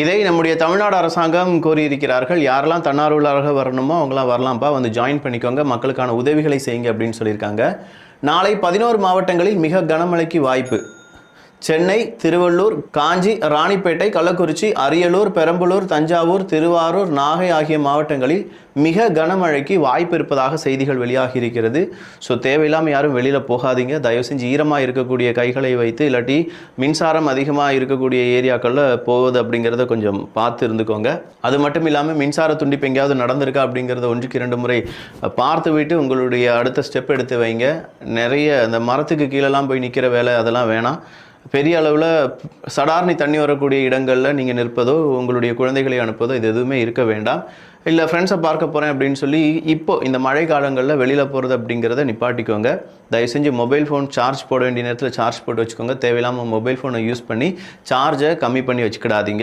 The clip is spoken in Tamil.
இதை நம்முடைய தமிழ்நாடு அரசாங்கம் கூறியிருக்கிறார்கள். யாரெல்லாம் தன்னார்வலராக வரணுமோ அவங்களாம் வரலாம்ப்பா வந்து ஜாயின் பண்ணிக்கோங்க. மக்களுக்கான உதவிகளை செய்யுங்க அப்படின்னு சொல்லியிருக்காங்க. நாளை பதினோரு மாவட்டங்களில் மிக கனமழைக்கு வாய்ப்பு. சென்னை திருவள்ளூர் காஞ்சி ராணிப்பேட்டை கள்ளக்குறிச்சி அரியலூர் பெரம்பலூர் தஞ்சாவூர் திருவாரூர் நாகை ஆகிய மாவட்டங்களில் மிக கனமழைக்கு வாய்ப்பு இருப்பதாக செய்திகள் வெளியாகி இருக்கிறது ஸோ தேவையில்லாமல் யாரும் வெளியில் போகாதீங்க. தயவு செஞ்சு ஈரமாக இருக்கக்கூடிய கைகளை வைத்து இல்லாட்டி மின்சாரம் அதிகமாக இருக்கக்கூடிய ஏரியாக்களில் போகுது அப்படிங்கிறத கொஞ்சம் பார்த்து இருந்துக்கோங்க. அது மட்டும் இல்லாமல் மின்சார துண்டிப்பு எங்கேயாவது நடந்திருக்கா அப்படிங்கிறத ஒன்றுக்கு இரண்டு முறை பார்த்து விட்டு உங்களுடைய அடுத்த ஸ்டெப் எடுத்து வைங்க. நிறைய அந்த மரத்துக்கு கீழெல்லாம் போய் நிற்கிற வேலை அதெல்லாம் வேணாம். பெரிய அளவில் சடார்னி தண்ணி வரக்கூடிய இடங்களில் நீங்கள் நிற்பதோ உங்களுடைய குழந்தைகளை அனுப்பதோ இது எதுவுமே இருக்க வேண்டாம். இல்லை ஃப்ரெண்ட்ஸை பார்க்க போகிறேன் அப்படின்னு சொல்லி இப்போ இந்த மழை காலங்களில் வெளியில் போகிறது அப்படிங்கிறத நிப்பாட்டிக்கோங்க. தயவு செஞ்சு மொபைல் ஃபோன் சார்ஜ் போட வேண்டிய நேரத்தில் சார்ஜ் போட்டு வச்சுக்கோங்க. தேவையில்லாமல் மொபைல் ஃபோனை யூஸ் பண்ணி சார்ஜை கம்மி பண்ணி வச்சுக்கிடாதீங்க.